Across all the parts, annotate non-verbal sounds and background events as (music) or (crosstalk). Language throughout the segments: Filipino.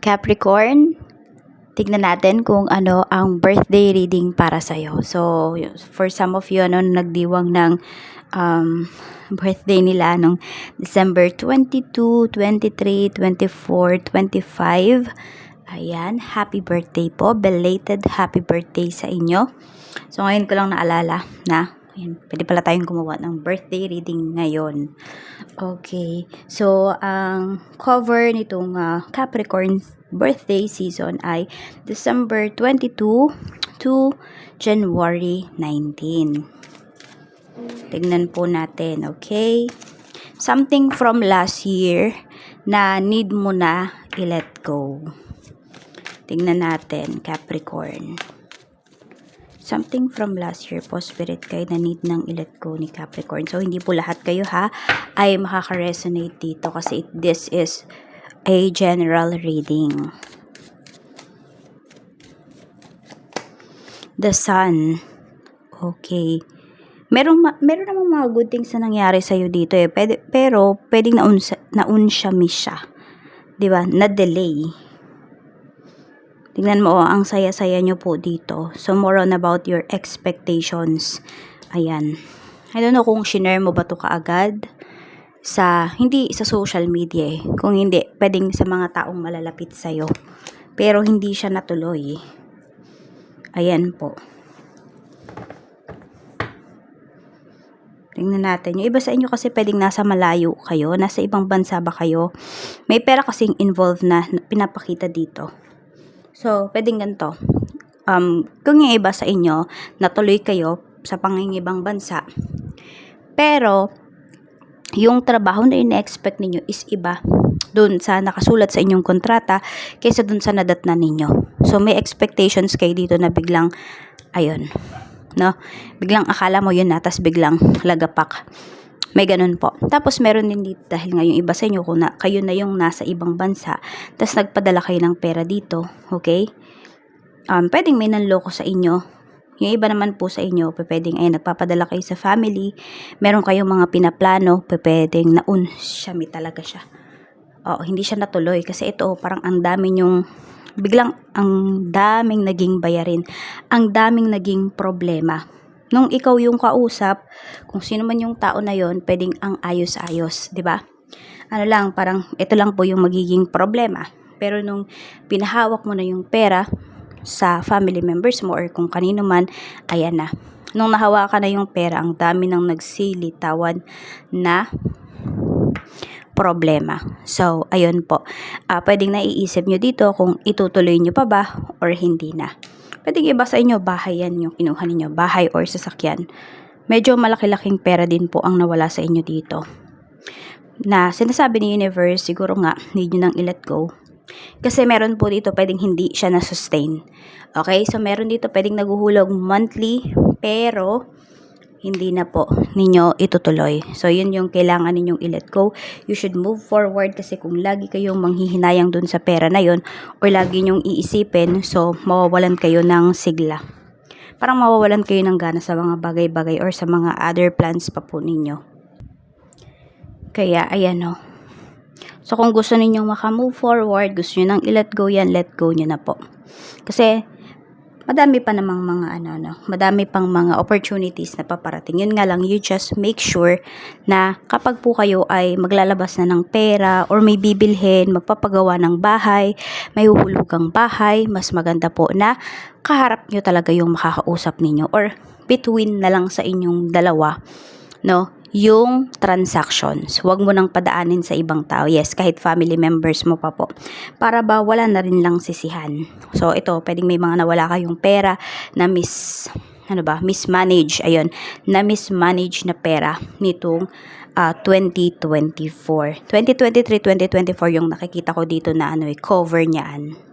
Capricorn, tignan natin kung ano ang birthday reading para sa'yo. So, for some of you, ano, nagdiwang ng um, birthday nila nung December 22, 23, 24, 25. Ayan, happy birthday po. Belated happy birthday sa inyo. So, ngayon ko lang naalala na Ayan, pwede pala tayong gumawa ng birthday reading ngayon. Okay. So, ang cover nitong uh, Capricorn birthday season ay December 22 to January 19. Tignan po natin, okay? Something from last year na need mo na i-let go. Tingnan natin, Capricorn. Something from last year po, Spirit Guide, na need ng i-let go ni Capricorn. So, hindi po lahat kayo ha, ay makaka-resonate dito kasi it, this is a general reading. The Sun. Okay. Meron, ma- meron namang mga good things na nangyari sa'yo dito eh. Pwede, pero, pwedeng naun, naun siya, miss siya. Diba? Na-delay. Tingnan mo, oh, ang saya-saya nyo po dito. So, more on about your expectations. Ayan. I don't know kung shinare mo ba to kaagad sa, hindi sa social media eh. Kung hindi, pwedeng sa mga taong malalapit sa'yo. Pero hindi siya natuloy. Ayan po. Tingnan natin. Yung iba sa inyo kasi pwedeng nasa malayo kayo, nasa ibang bansa ba kayo. May pera kasing involved na pinapakita dito. So, pwedeng ganito. Um, kung yung iba sa inyo, natuloy kayo sa pangingibang bansa. Pero, yung trabaho na ina-expect ninyo is iba dun sa nakasulat sa inyong kontrata kaysa dun sa nadatnan ninyo. So, may expectations kayo dito na biglang, ayun, no? Biglang akala mo yun na, tas biglang lagapak. May ganun po. Tapos meron din dito dahil nga iba sa inyo kung na, kayo na yung nasa ibang bansa, tas nagpadala kayo ng pera dito, okay? Um, pwedeng may nanloko sa inyo. Yung iba naman po sa inyo, pwedeng ay nagpapadala kayo sa family, meron kayong mga pinaplano, pwedeng naun siya, may talaga siya. Oo, hindi siya natuloy kasi ito parang ang dami yung biglang ang daming naging bayarin, ang daming naging problema. Nung ikaw yung kausap, kung sino man yung tao na yon, pwedeng ang ayos-ayos, 'di ba? Ano lang, parang ito lang po yung magiging problema. Pero nung pinahawak mo na yung pera sa family members mo or kung kanino man, ayan na. Nung nahawakan na yung pera, ang dami nang nagsilitawan na problema. So, ayun po. Uh, pwedeng naiisip nyo dito kung itutuloy nyo pa ba or hindi na. Pwedeng iba sa inyo, bahay yan yung kinuha ninyo, bahay or sasakyan. Medyo malaki-laking pera din po ang nawala sa inyo dito. Na sinasabi ni universe, siguro nga, need nyo nang i-let go. Kasi meron po dito pwedeng hindi siya na-sustain. Okay? So, meron dito pwedeng naguhulog monthly, pero hindi na po ninyo itutuloy. So, yun yung kailangan ninyong i-let go. You should move forward kasi kung lagi kayong manghihinayang dun sa pera na yun or lagi nyong iisipin, so, mawawalan kayo ng sigla. Parang mawawalan kayo ng gana sa mga bagay-bagay or sa mga other plans pa po ninyo. Kaya, ayan o. So, kung gusto ninyong makamove forward, gusto nyo nang i-let go yan, let go nyo na po. Kasi, madami pa namang mga ano, no, madami pang mga opportunities na paparating. Yun nga lang, you just make sure na kapag po kayo ay maglalabas na ng pera or may bibilhin, magpapagawa ng bahay, may huhulugang bahay, mas maganda po na kaharap nyo talaga yung makakausap ninyo or between na lang sa inyong dalawa, no, yung transactions. Huwag mo nang padaanin sa ibang tao. Yes, kahit family members mo pa po. Para ba wala na rin lang sisihan. So, ito, pwedeng may mga nawala kayong pera na miss, ano ba, mismanage, ayun, na mismanage na pera nitong uh, 2024. 2023, 2024 yung nakikita ko dito na ano, eh, cover niyaan.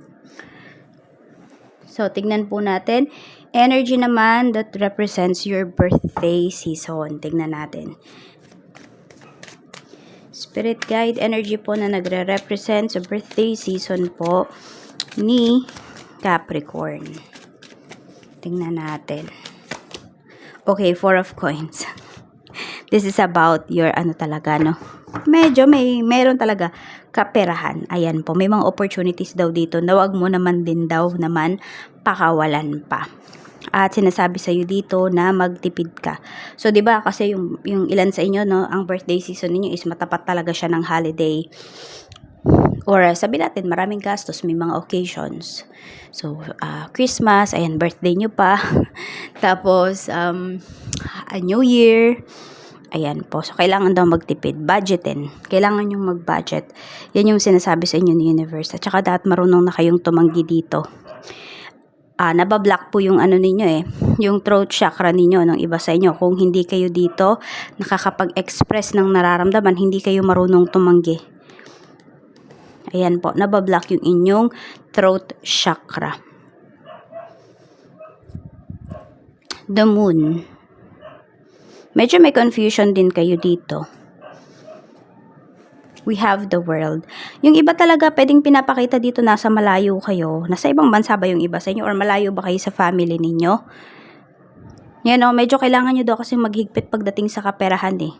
So, tignan po natin. Energy naman that represents your birthday season. Tignan natin. Spirit guide energy po na nagre-represent sa birthday season po ni Capricorn. Tingnan natin. Okay, four of coins. (laughs) This is about your ano talaga, no? medyo may meron talaga kaperahan. Ayan po, may mga opportunities daw dito na wag mo naman din daw naman pakawalan pa. At sinasabi sa dito na magtipid ka. So 'di ba kasi yung yung ilan sa inyo no, ang birthday season niyo is matapat talaga siya ng holiday. Or sabi natin maraming gastos, may mga occasions. So uh, Christmas, ayan birthday niyo pa. (laughs) Tapos um a New Year, Ayan po. So, kailangan daw magtipid. Budgetin. Kailangan yung mag-budget. Yan yung sinasabi sa inyo ni Universe. At saka dapat marunong na kayong tumanggi dito. Ah, nabablock po yung ano ninyo eh. Yung throat chakra ninyo ng iba sa inyo. Kung hindi kayo dito nakakapag-express ng nararamdaman, hindi kayo marunong tumanggi. Ayan po. Nabablock yung inyong throat chakra. The moon. Medyo may confusion din kayo dito. We have the world. Yung iba talaga pwedeng pinapakita dito nasa malayo kayo. Nasa ibang bansa ba yung iba sa inyo or malayo ba kayo sa family ninyo? Yan o, medyo kailangan nyo daw kasi maghigpit pagdating sa kaperahan eh.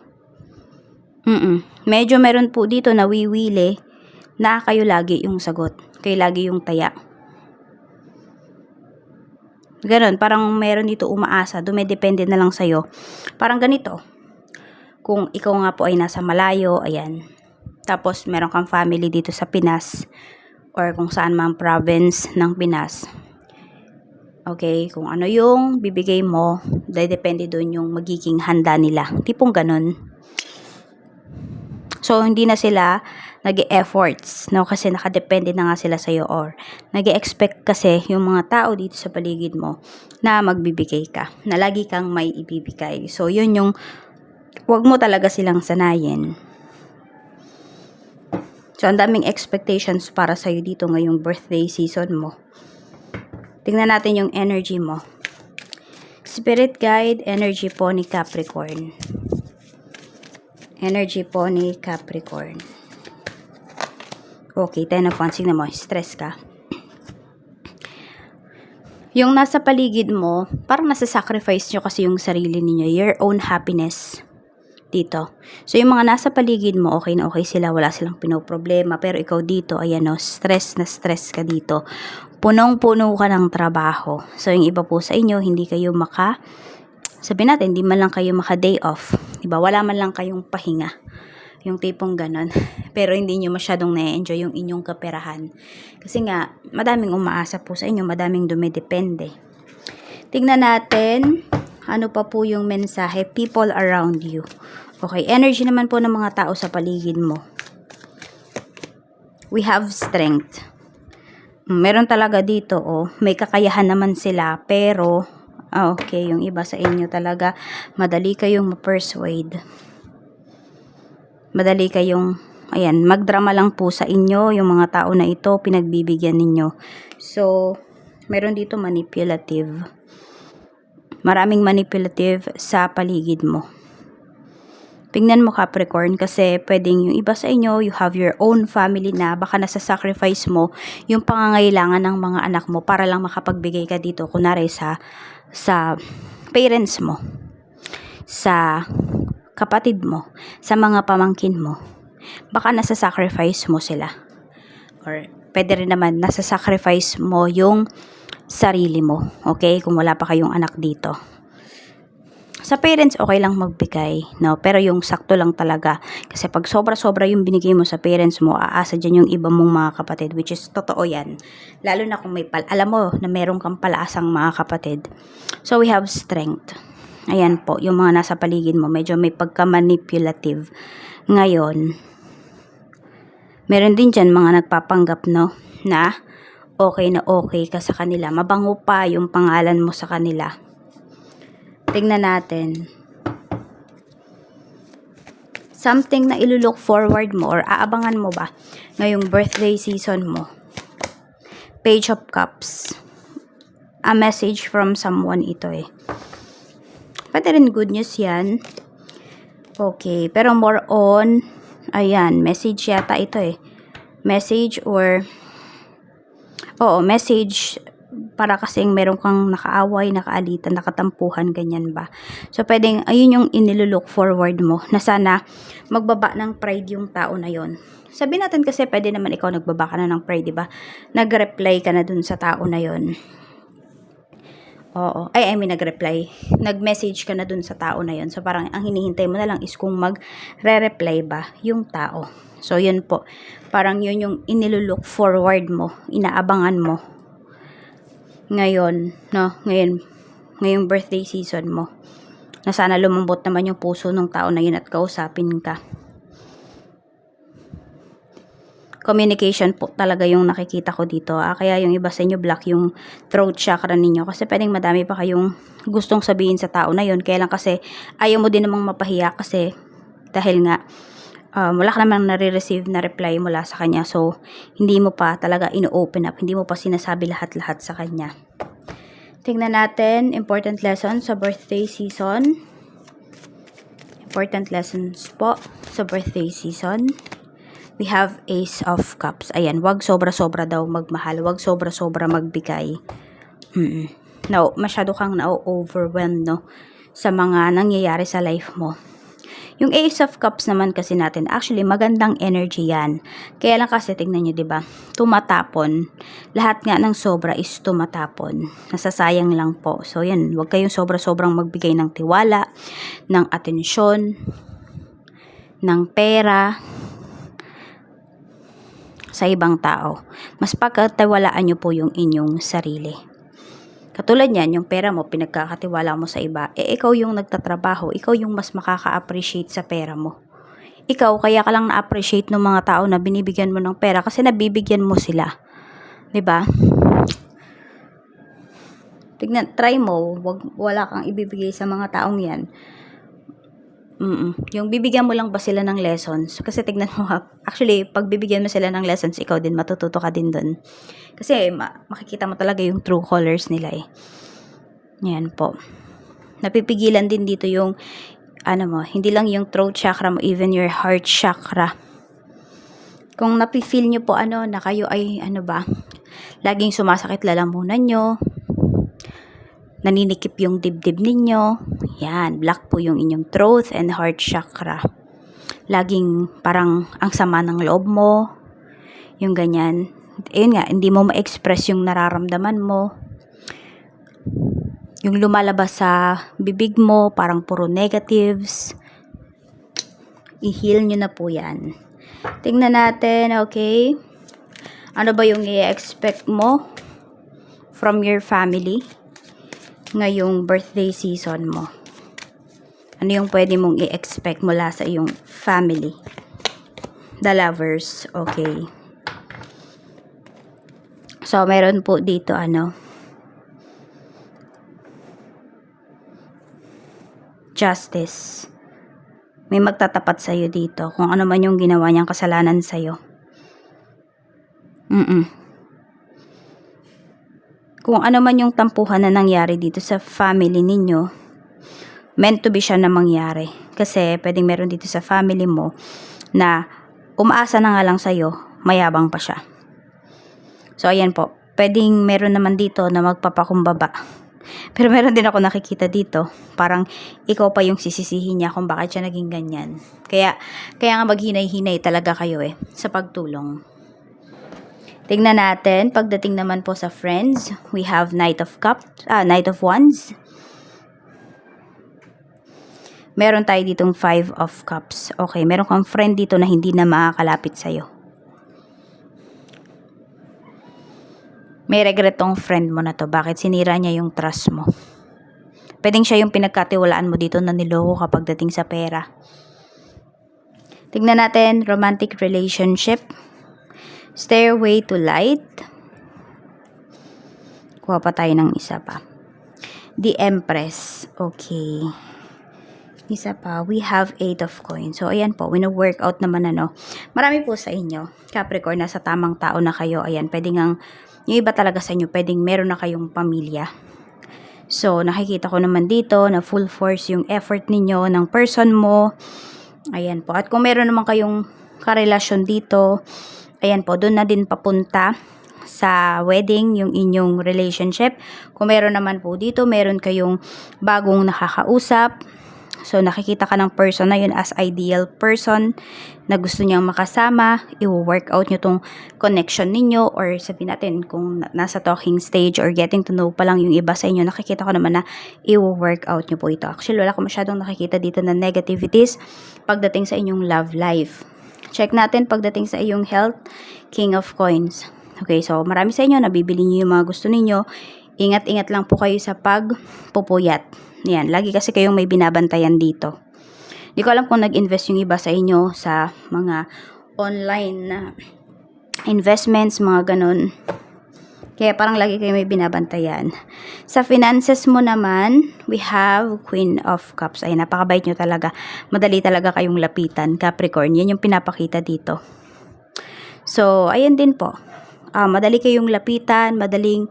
Mm Medyo meron po dito na wiwili na kayo lagi yung sagot. Kayo lagi yung taya. Ganon, parang meron dito umaasa, dumedepende na lang sa'yo. Parang ganito, kung ikaw nga po ay nasa malayo, ayan, tapos meron kang family dito sa Pinas, or kung saan mang province ng Pinas, okay, kung ano yung bibigay mo, depende doon yung magiging handa nila. Tipong ganon. So, hindi na sila nag efforts no? Kasi nakadepende na nga sila sa'yo or nag expect kasi yung mga tao dito sa paligid mo na magbibigay ka, na lagi kang may ibibigay. So, yun yung, wag mo talaga silang sanayin. So, ang daming expectations para sa'yo dito ngayong birthday season mo. Tingnan natin yung energy mo. Spirit guide energy po ni Capricorn. Energy po ni Capricorn. Okay, ten of wands. Tingnan mo, stress ka. Yung nasa paligid mo, parang nasa sacrifice nyo kasi yung sarili niyo your own happiness dito. So, yung mga nasa paligid mo, okay na okay sila, wala silang pinoproblema, pero ikaw dito, ayan o, stress na stress ka dito. Punong-puno ka ng trabaho. So, yung iba po sa inyo, hindi kayo maka sabi natin, hindi man lang kayo maka-day off. Diba? Wala man lang kayong pahinga. Yung tipong ganon. (laughs) Pero hindi nyo masyadong na-enjoy yung inyong kaperahan. Kasi nga, madaming umaasa po sa inyo, madaming dumidepende. Tingnan natin, ano pa po yung mensahe, people around you. Okay, energy naman po ng mga tao sa paligid mo. We have strength. Meron talaga dito, oh, may kakayahan naman sila, pero Ah, okay, yung iba sa inyo talaga, madali kayong ma-persuade. Madali kayong, ayan, magdrama lang po sa inyo, yung mga tao na ito, pinagbibigyan ninyo. So, meron dito manipulative. Maraming manipulative sa paligid mo. Tingnan mo Capricorn kasi pwedeng yung iba sa inyo, you have your own family na baka nasa sacrifice mo yung pangangailangan ng mga anak mo para lang makapagbigay ka dito kunwari sa sa parents mo, sa kapatid mo, sa mga pamangkin mo. Baka nasa sacrifice mo sila. Or pwede rin naman nasa sacrifice mo yung sarili mo. Okay? Kung wala pa kayong anak dito. Sa parents, okay lang magbigay, no? Pero yung sakto lang talaga. Kasi pag sobra-sobra yung binigay mo sa parents mo, aasa dyan yung iba mong mga kapatid, which is totoo yan. Lalo na kung may pal, alam mo na meron kang palaasang mga kapatid. So, we have strength. Ayan po, yung mga nasa paligid mo, medyo may pagka-manipulative. Ngayon, meron din dyan mga nagpapanggap, no? Na okay na okay ka sa kanila. Mabango pa yung pangalan mo sa kanila Tingnan natin. Something na ilulook forward mo or aabangan mo ba ngayong birthday season mo. Page of Cups. A message from someone ito eh. Pwede rin good news yan. Okay, pero more on, ayan, message yata ito eh. Message or, oo, message para kasing meron kang nakaaway, nakaalitan, nakatampuhan, ganyan ba. So, pwedeng, ayun yung inilulook forward mo, na sana magbaba ng pride yung tao na yon. Sabi natin kasi pwede naman ikaw nagbaba ka na ng pride, di ba? Nag-reply ka na dun sa tao na yon. Oo. Ay, I mean, nag-reply. Nag-message ka na dun sa tao na yon. So, parang ang hinihintay mo na lang is kung mag-re-reply ba yung tao. So, yun po. Parang yun yung inilulook forward mo, inaabangan mo. Ngayon, no? Ngayon, ngayong birthday season mo. Na sana lumambot naman yung puso ng tao na yun at kausapin ka. communication po talaga yung nakikita ko dito. Ah, kaya yung iba sa inyo black yung throat chakra ninyo. Kasi pwedeng madami pa kayong gustong sabihin sa tao na yun. Kaya lang kasi ayaw mo din namang mapahiya kasi dahil nga um, wala ka namang nare-receive na reply mula sa kanya. So, hindi mo pa talaga ino-open up. Hindi mo pa sinasabi lahat-lahat sa kanya. Tingnan natin, important lessons sa birthday season. Important lessons po sa birthday season we have Ace of Cups. Ayan, wag sobra-sobra daw magmahal. Wag sobra-sobra magbigay. Mm-mm. No, masyado kang na-overwhelmed, no? Sa mga nangyayari sa life mo. Yung Ace of Cups naman kasi natin, actually magandang energy yan. Kaya lang kasi tingnan nyo, ba? Tumatapon. Lahat nga ng sobra is tumatapon. Nasasayang lang po. So yan, wag kayong sobra-sobrang magbigay ng tiwala, ng atensyon, ng pera, sa ibang tao. Mas pagkatiwalaan nyo po yung inyong sarili. Katulad niyan, yung pera mo, pinagkakatiwala mo sa iba, eh ikaw yung nagtatrabaho, ikaw yung mas makaka-appreciate sa pera mo. Ikaw, kaya ka lang na-appreciate ng mga tao na binibigyan mo ng pera kasi nabibigyan mo sila. 'Di ba? Tignan, try mo, wag, wala kang ibibigay sa mga taong yan Mm Yung bibigyan mo lang ba sila ng lessons? Kasi tignan mo, actually, pag bibigyan mo sila ng lessons, ikaw din, matututo ka din dun. Kasi ma- makikita mo talaga yung true colors nila eh. Yan po. Napipigilan din dito yung, ano mo, hindi lang yung throat chakra mo, even your heart chakra. Kung napifeel nyo po ano, na kayo ay, ano ba, laging sumasakit lalamunan nyo, naninikip yung dibdib ninyo. Yan, black po yung inyong throat and heart chakra. Laging parang ang sama ng loob mo. Yung ganyan. Ayun nga, hindi mo ma-express yung nararamdaman mo. Yung lumalabas sa bibig mo, parang puro negatives. I-heal nyo na po yan. Tingnan natin, okay? Ano ba yung i-expect mo from your family? Ngayong birthday season mo? Ano yung pwede mong i-expect mula sa iyong family? The lovers, okay. So, meron po dito ano, justice. May magtatapat sa iyo dito kung ano man yung ginawa niyang kasalanan sa iyo. Mm-mm kung ano man yung tampuhan na nangyari dito sa family ninyo, meant to be siya na mangyari. Kasi pwedeng meron dito sa family mo na umaasa na nga lang sa'yo, mayabang pa siya. So, ayan po. Pwedeng meron naman dito na magpapakumbaba. (laughs) Pero meron din ako nakikita dito, parang ikaw pa yung sisisihin niya kung bakit siya naging ganyan. Kaya, kaya nga maghinay-hinay talaga kayo eh, sa pagtulong. Tingnan natin, pagdating naman po sa friends, we have Knight of Cups, ah, Knight of Wands. Meron tayo ditong Five of Cups. Okay, meron kang friend dito na hindi na makakalapit sa'yo. May regret tong friend mo na to. Bakit sinira niya yung trust mo? Pwedeng siya yung pinagkatiwalaan mo dito na niloko kapag dating sa pera. Tignan natin, romantic relationship. Stairway to Light. Kuha pa tayo ng isa pa. The Empress. Okay. Isa pa, we have 8 of coins. So, ayan po, wino-workout naman ano. Marami po sa inyo. Capricorn, nasa tamang tao na kayo. Ayan, pwedeng ang, yung iba talaga sa inyo, pwedeng meron na kayong pamilya. So, nakikita ko naman dito na full force yung effort ninyo ng person mo. Ayan po. At kung meron naman kayong karelasyon dito, ayan po, doon na din papunta sa wedding, yung inyong relationship. Kung meron naman po dito, meron kayong bagong nakakausap. So, nakikita ka ng person na yun as ideal person na gusto niyang makasama. I-work out nyo tong connection ninyo or sabihin natin kung na- nasa talking stage or getting to know pa lang yung iba sa inyo, nakikita ko naman na i-work out nyo po ito. Actually, wala ko masyadong nakikita dito na negativities pagdating sa inyong love life. Check natin pagdating sa iyong health, King of Coins. Okay, so marami sa inyo, nabibili niyo yung mga gusto ninyo. Ingat-ingat lang po kayo sa pagpupuyat. Yan, lagi kasi kayong may binabantayan dito. Di ko alam kung nag-invest yung iba sa inyo sa mga online na investments, mga ganun. Kaya parang lagi kayo may binabantayan. Sa finances mo naman, we have Queen of Cups. Ay, napakabait nyo talaga. Madali talaga kayong lapitan, Capricorn. Yan yung pinapakita dito. So, ayan din po. Ah, madali kayong lapitan, madaling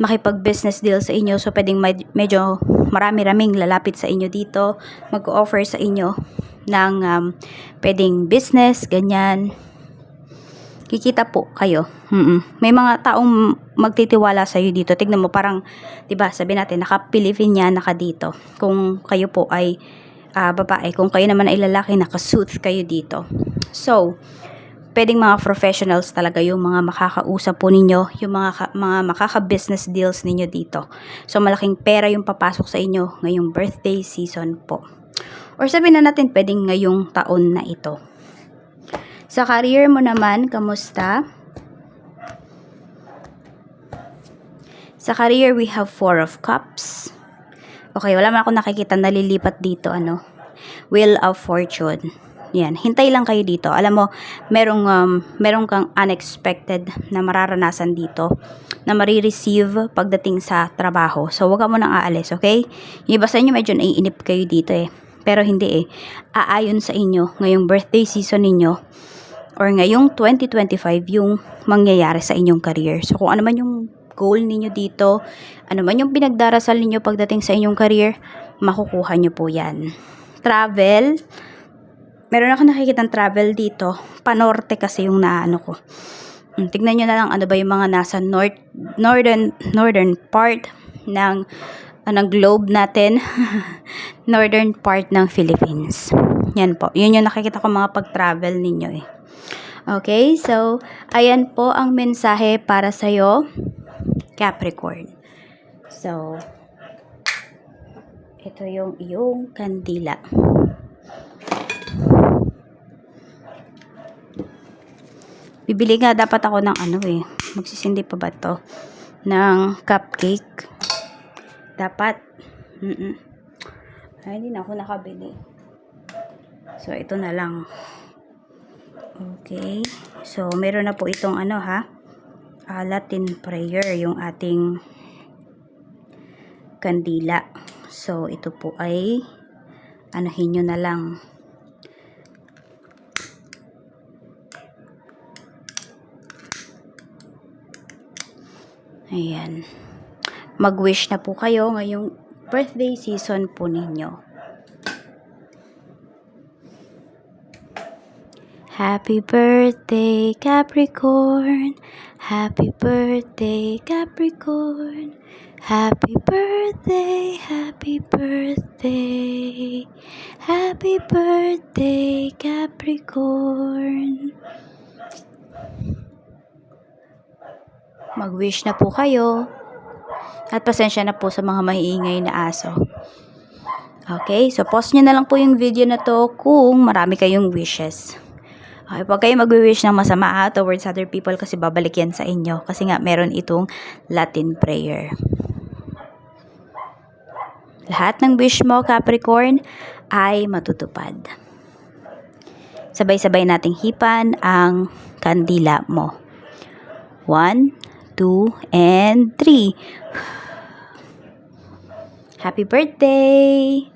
makipag-business deal sa inyo. So, pwedeng med- medyo marami-raming lalapit sa inyo dito. Mag-offer sa inyo ng um, pwedeng business, ganyan kikita po kayo. Mm-mm. May mga taong magtitiwala sa iyo dito. Tignan mo parang 'di ba, sabi natin naka-Pilipiniana naka dito. Kung kayo po ay ah, babae, kung kayo naman ay lalaki, naka-suit kayo dito. So, pwedeng mga professionals talaga yung mga makakausap po ninyo, yung mga ka- mga makaka-business deals ninyo dito. So, malaking pera yung papasok sa inyo ngayong birthday season po. Or sabihin na natin, pwedeng ngayong taon na ito. Sa career mo naman, kamusta? Sa career, we have Four of Cups. Okay, wala man ako nakikita nalilipat dito, ano. Wheel of Fortune. Yan, hintay lang kayo dito. Alam mo, merong, um, merong kang unexpected na mararanasan dito na marireceive pagdating sa trabaho. So, wag ka mo nang aalis, okay? Yung iba medyo naiinip kayo dito eh. Pero hindi eh. Aayon sa inyo ngayong birthday season ninyo or ngayong 2025 yung mangyayari sa inyong career. So kung ano man yung goal ninyo dito, ano man yung pinagdarasal ninyo pagdating sa inyong career, makukuha nyo po yan. Travel, meron ako nakikita travel dito. Panorte kasi yung naano ko. Hmm, Tignan nyo na lang ano ba yung mga nasa north, northern, northern part ng ah, ng globe natin. (laughs) northern part ng Philippines. Yan po. Yun yung nakikita ko mga pag-travel ninyo eh. Okay, so, ayan po ang mensahe para sa'yo, Capricorn. So, ito yung iyong kandila. Bibili nga dapat ako ng ano eh. Magsisindi pa ba to? Ng cupcake. Dapat. Mm-mm. Ay, hindi na ako nakabili. So, ito na lang. Okay. So, meron na po itong ano ha. ah, Latin prayer, yung ating kandila. So, ito po ay anuhin nyo na lang. Ayan. Mag-wish na po kayo ngayong birthday season po ninyo. Happy birthday, Capricorn. Happy birthday, Capricorn. Happy birthday, happy birthday. Happy birthday, Capricorn. Mag-wish na po kayo. At pasensya na po sa mga maiingay na aso. Okay, so post nyo na lang po yung video na to kung marami kayong wishes. Okay, pag kayo mag-wish ng masama ha, towards other people kasi babalik yan sa inyo. Kasi nga meron itong Latin prayer. Lahat ng wish mo, Capricorn, ay matutupad. Sabay-sabay nating hipan ang kandila mo. One, two, and three. Happy birthday!